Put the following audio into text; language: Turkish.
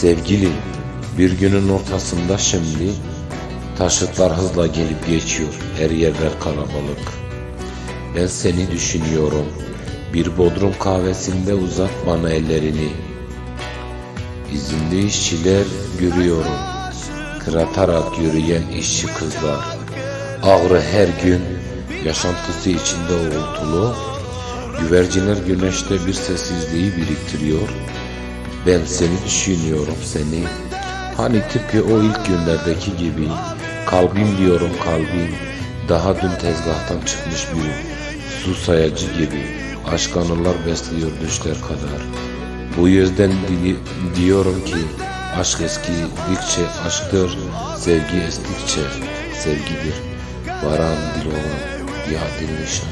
Sevgili, bir günün ortasında şimdi taşıtlar hızla gelip geçiyor. Her yerler kalabalık. Ben seni düşünüyorum. Bir bodrum kahvesinde uzat bana ellerini. İzinli işçiler görüyorum. Kıratarak yürüyen işçi kızlar. Ağrı her gün yaşantısı içinde uğultulu. Güvercinler güneşte bir sessizliği biriktiriyor. Ben seni düşünüyorum seni. Hani tıpkı o ilk günlerdeki gibi. Kalbim diyorum kalbim. Daha dün tezgahtan çıkmış bir su sayacı gibi. Aşk anılar besliyor düşler kadar. Bu yüzden di- diyorum ki aşk eskidikçe aşktır, sevgi estikçe sevgidir. Varan dil olan ya dil nişan.